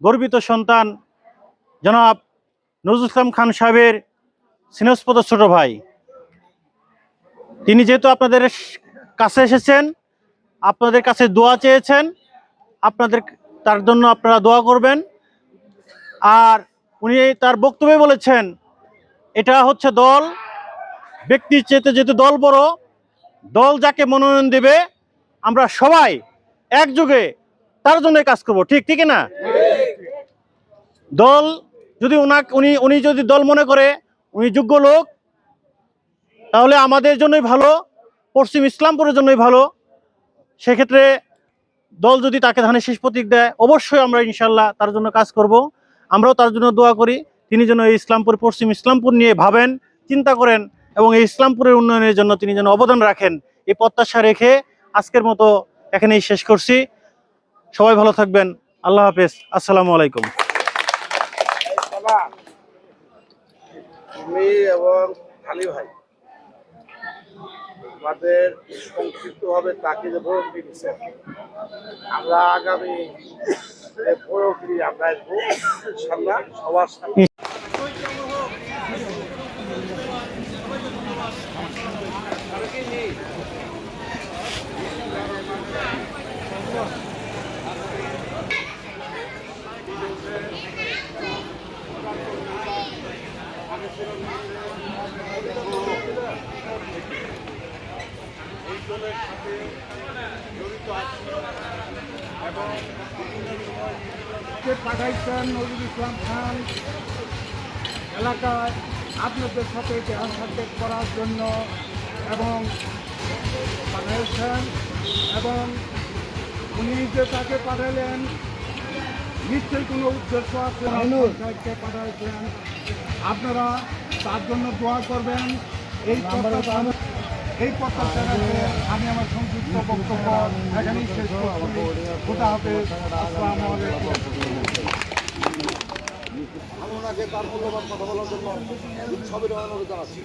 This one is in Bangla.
গর্বিত সন্তান জনাব নজরুল ইসলাম খান সাহেবের স্নেহস্পদ ছোট ভাই। তিনি যেহেতু আপনাদের কাছে এসেছেন, আপনাদের কাছে দোয়া চেয়েছেন, আপনাদের তার জন্য আপনারা দোয়া করবেন। আর উনি তার বক্তব্যে বলেছেন, এটা হচ্ছে দল, ব্যক্তির চেতে যেহেতু দল বড়, দল যাকে মনোনয়ন দেবে, আমরা সবাই একযোগে তার জন্য কাজ করব। ঠিক ঠিক না? দল যদি উনি উনি যদি দল মনে করে, উনি যোগ্য লোক, তাহলে আমাদের জন্যই ভালো, পশ্চিম ইসলামপুরের জন্যই ভালো। সেক্ষেত্রে দল যদি তাকে ধানের শেষ প্রতীক দেয়, অবশ্যই আমরা ইনশাল্লাহ তার জন্য কাজ করব। আমরাও তার জন্য দোয়া করি। তিনি যেন এই ইসলামপুর, পশ্চিম ইসলামপুর নিয়ে ভাবেন, চিন্তা করেন এবং এই ইসলামপুরের উন্নয়নের জন্য তিনি যেন অবদান রাখেন। এই প্রত্যাশা রেখে আজকের মতো এখানেই শেষ করছি। সবাই ভালো থাকবেন। আল্লাহ হাফেজ। আসসালামু আলাইকুম। তুমি এবং আলী ভাই। আমাদের সংক্ষিপ্ত ভাবে তাকে যে ভোট দিয়েছেন, আমরা আগামী ভোট আমরা আসব সাথে কে পাঠাইছেন নজরুল ইসলাম খান? এলাকায় আপনাদের সাথে ইতিহাস সাক্ষাৎ করার জন্য এবং পাঠাইছেন এবং উনি যে তাকে পাঠালেন নিশ্চয়ই কোনো উদ্দেশ্য আছে পাঠাইছেন? আপনারা তার জন্য দোয়া করবেন। এই এই প্রত্যাশা আমি আমার সংযুক্ত বক্তব্য এখানেই শেষ করছি। খোদা হাফেজ। আসসালামু আলাইকুম। আমি ওনাকে তার মূল্যবান কথা বলার জন্য সবের অনুরোধ জানাচ্ছি